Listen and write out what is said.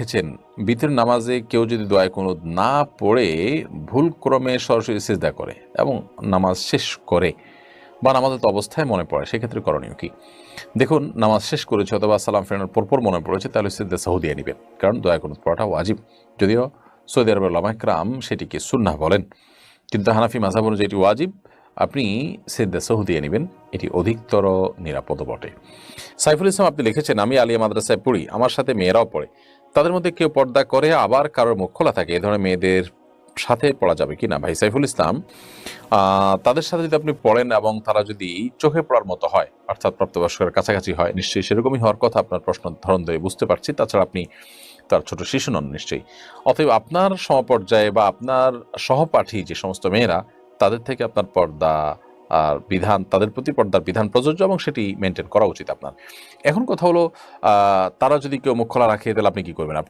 লিখেছেন, বিতর নামাজে কেউ যদি দোয়ায় কোনো না পড়ে, ভুল ক্রমে সরাসরি সিজদা করে এবং নামাজ শেষ করে বা নামাজের অবস্থায় মনে পড়ে, সেক্ষেত্রে করণীয় কি? দেখুন, নামাজ শেষ করেছে অথবা সালাম ফেরানোর পরপর মনে পড়েছে, তাহলে সিদ্ধা সাহুদিয়া নেবেন। কারণ দয়া কোনো পড়াটা ওয়াজিব। যদিও সৌদি আরবের লামাকরাম সেটিকে সুন্নাহ বলেন। কিন্তু হানাফি মাঝাব অনুযায়ী এটি ওয়াজিব। আপনি সিদ্ধা সাহুদিয়া নেবেন, এটি অধিকতর নিরাপদ বটে। সাইফুল ইসলাম আপনি লিখেছেন, আমি আলিয়া মাদ্রাসায় পড়ি, আমার সাথে মেয়েরাও পড়ে। তাদের মধ্যে কেউ পর্দা করে, আবার কারোর মুখ খোলা থাকে, এ ধরনের মেয়েদের সাথে পড়া যাবে কি না ভাই সাইফুল ইসলাম তাদের সাথে যদি আপনি পড়েন এবং তারা যদি চোখে পড়ার মতো হয়, অর্থাৎ প্রাপ্তবয়স্কের কাছাকাছি হয়, নিশ্চয়ই সেরকমই হওয়ার কথা আপনার প্রশ্ন ধরন ধরে বুঝতে পারছি। তাছাড়া আপনি তার ছোট শিশু নন নিশ্চয়ই। অতএব আপনার সমপর্যায়ে বা আপনার সহপাঠী যে সমস্ত মেয়েরা, তাদের থেকে আপনার পর্দা আর বিধান, তাদের প্রতি পর্দার বিধান প্রযোজ্য এবং সেটি মেনটেন করা উচিত আপনার। এখন কথা হলো তারা যদি কেউ মুখ খোলা রাখে, তাহলে আপনি কি করবেন?